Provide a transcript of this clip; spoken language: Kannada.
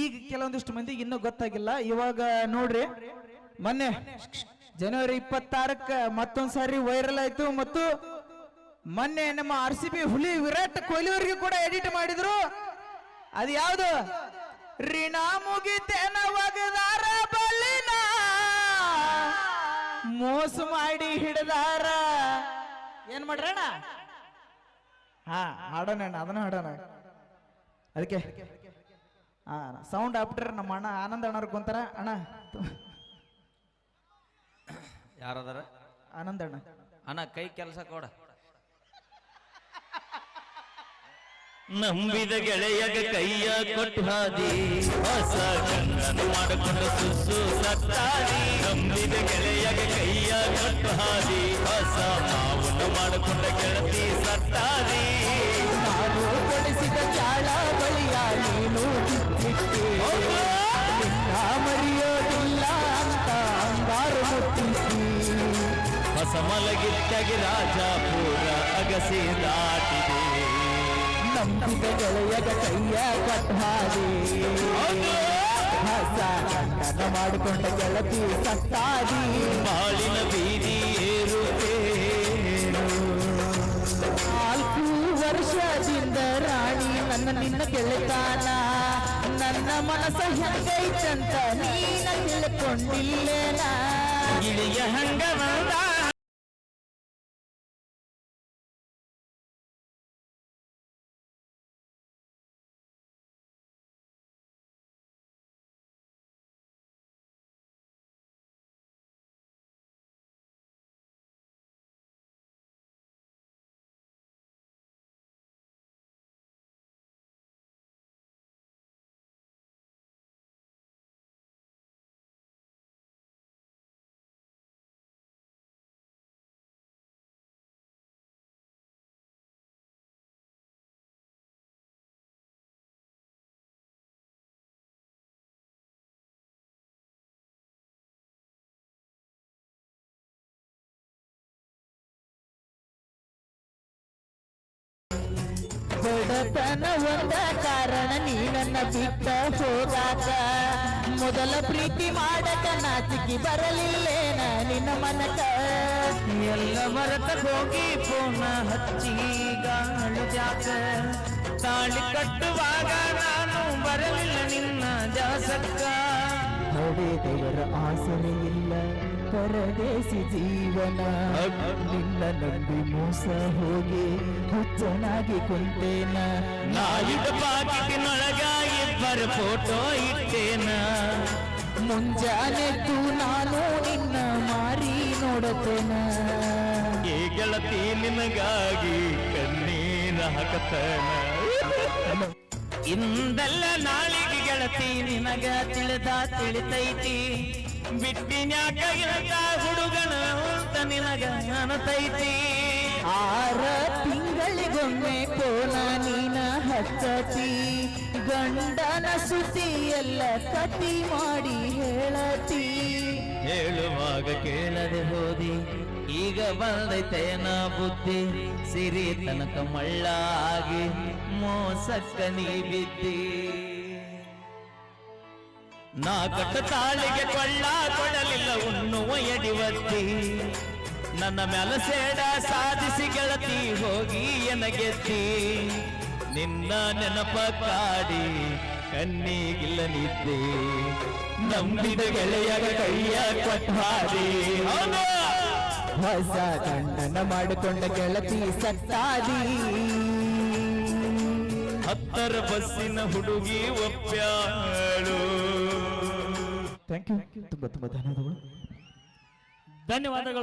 ಈಗ ಕೆಲವೊಂದಿಷ್ಟು ಮಂದಿಗೆ ಇನ್ನೂ ಗೊತ್ತಾಗಿಲ್ಲ. ಇವಾಗ ನೋಡ್ರಿ, ಮೊನ್ನೆ ಜನವರಿ ಇಪ್ಪತ್ತಾರಕ್ಕ ಮತ್ತೊಂದ್ ಸಾರಿ ವೈರಲ್ ಆಯ್ತು ಮತ್ತು ಮೊನ್ನೆ ನಮ್ಮ ಆರ್ ಸಿ ಬಿ ಹುಲಿ ವಿರಾಟ್ ಕೊಹ್ಲಿ ಅವರಿಗೆ ಕೂಡ ಎಡಿಟ್ ಮಾಡಿದ್ರು. ಅದು ಯಾವುದು? ರಿಣಾ ಮುಗಿತೇನ ಒಗದಾರ ಬಲ್ಲಿನ. ಮೋಸ ಮಾಡಿ ಹಿಡದಾರ. ಏನ್ ಮಾಡ್ರಣ್ಣ? ಹಾ, ಹಾಡೋಣ ಅದನ್ನ ಹಾಡೋಣ. ಅದಕ್ಕೆ ಹಾ ಸೌಂಡ್ ಆಪ್ಟರ್ ನಮ್ಮ ಅಣ್ಣ ಆನಂದ ಅಣ್ಣರು ಕುಂತಾರ. ಅಣ್ಣ ಯಾರದಾರ? ಆನಂದ ಅಣ್ಣ. ಅಣ್ಣ ಕೈ ಕೆಲಸ ಕೊಡ. ನಂಬಿದ ಗೆಳೆಯಗ ಕೈಯ ಕೊಟ್ಟು ಹಾದಿ. ಹೊಸ ಗಂಡನ ಮಾಡಿಕೊಂಡು ಸುಸು ಸತ್ತಾರಿ ನಂಬಿದ ಗೆಳೆಯಗ ಕೈಯ ಕೊಟ್ಟು ಹಾದಿ. ಹೊಸ ಮಾವನ್ನು ಮಾಡಿಕೊಂಡ ಗೆಳತಿ ಸತ್ತಾರಿ ನಾನು ಕೊಡಿಸಿದ ಚಾಳ ಬಳಿಯ ನೀನು ನಿನ್ನ ಮರೆಯೋದಿಲ್ಲ ಅಂತ ಅಂಗಾರು ಮುಟ್ಟಿಸಿ ಹೊಸ ಮಲಗಿತ್ತಾಗಿ ರಾಜಾಪುರ ಅಗಸಿ ದಾಟಿದೆ. ನಂಬಿದ ಗೆಳೆಯದ ಕೈಯ ಕಟ್ಟಾದೆ. ಹೊಸ ಗಂಡನ ಮಾಡಿಕೊಂಡ ಗೆಳತಿ ಸತ್ತಾದಿ. ಬಾಳಿನ ಬೀದಿ ಏರುತ್ತೇನು ನಾಲ್ಕು ವರ್ಷದಿಂದ ರಾಣಿ ನನ್ನ ನಿನ್ನ ಗೆಳೆತಾನ ನನ್ನ ಮನಸ್ಸ ಹೆಂಗೈತಂತ ನೀನ ತಿಳ್ಕೊಂಡಿಲ್ಲೇನ? ಗಿಳಿಯ ಹಂಗನದ ಬಡತನ ಒಂದ ಕಾರಣ ನೀ ನನ್ನ ಬಿಟ್ಟ ಹೋಗಾಕ. ಮೊದಲ ಪ್ರೀತಿ ಮಾಡಕ ನಾಚಿಕೆ ಬರಲಿಲ್ಲೇನ ನಿನ್ನ ಮನಕ. ಎಲ್ಲ ಮರತ ಹೋಗಿ ಪೋನ ಹಚ್ಚಿ ಗಾಳು ಜಾಕ. ತಾಳಿ ಕಟ್ಟುವಾಗ ನಾನು ಬರಲಿಲ್ಲ ನಿನ್ನ ಜಾಸಕ್ಕ ದೇವರ ಆಸರೆ ಇಲ್ಲ. ಪರದೇಸಿ ಜೀವನ. ನಿನ್ನ ನಂಬಿ ಮೋಸ ಹೋಗಿ ಹುಚ್ಚನಾಗಿ ಕುಂತೇನ. ನಾಯಿದ ಪಾಕಿಟಿನೊಳಗ ಇಬ್ಬರ ಫೋಟೋ ಇಟ್ಟೇನ. ಮುಂಜಾನೆದ್ದು ನಾನು ನಿನ್ನ ಮಾರಿ ನೋಡತೇನ. ಈ ಗೆಳತಿ ನಿನಗಾಗಿ ಕಣ್ಣೀರ ಹಾಕತೇನ. ಇಂದಲ್ಲ ನಾಳಿಗೆ ಗೆಳತಿ ನಿನಗ ತಿಳಿದ ತಿಳಿತೈತಿ. ಬಿಟ್ಟಿನ್ಯಾಕ ಹುಡುಗನ ಅಂತ ನಿನಗ ಅನತೈತಿ. ಆರ ತಿಂಗಳಿಗೊಮ್ಮೆ ಕೋನ ನೀನ ಹಚ್ಚತಿ. ಗಂಡನ ಸುತಿ ಎಲ್ಲ ಕತಿ ಮಾಡಿ ಹೇಳತಿ. ಹೇಳುವಾಗ ಕೇಳದೆ ಹೋದಿ ಈಗ ಬಂದೈತೇನ ಬುದ್ಧಿ. ಸಿರಿ ತನಕ ಮಳ್ಳಾಗಿ ಮೋಸಕ್ಕ ನೀ ಬಿದ್ದಿ. ನಾ ಕಟ್ಟ ತಾಳಿಗೆ ಕೊಳ್ಳ ಕೊಡಲಿಲ್ಲ ಉಣ್ಣುವ ಎಡಿವತ್ತಿ ನನ್ನ ಮ್ಯಾಲ ಸೇಡ ಸಾಧಿಸಿ ಗೆಳತಿ ಹೋಗಿ ಎನಗೆತ್ತಿ. ನಿನ್ನ ನೆನಪ ಕಾಡಿ ಕಣ್ಣಿಗಿಲ್ಲ ನಿದ್ದೆ. ನಂಬಿದ ಗೆಳೆಯ ಕೈಯ ಕೊಟ್ಟಾರಿ ಹೊಸ ಗಂಡನ ಮಾಡಿಕೊಂಡ ಗೆಳತಿ ಸತ್ತಾದಿ. ಹತ್ತರ ಬಸ್ಸಿನ ಹುಡುಗಿ ಒಪ್ಪ್ಯಾಳು. ಥ್ಯಾಂಕ್ ಯು ತುಂಬಾ ತುಂಬಾ ಧನ್ಯವಾದಗಳು. ಧನ್ಯವಾದಗಳು.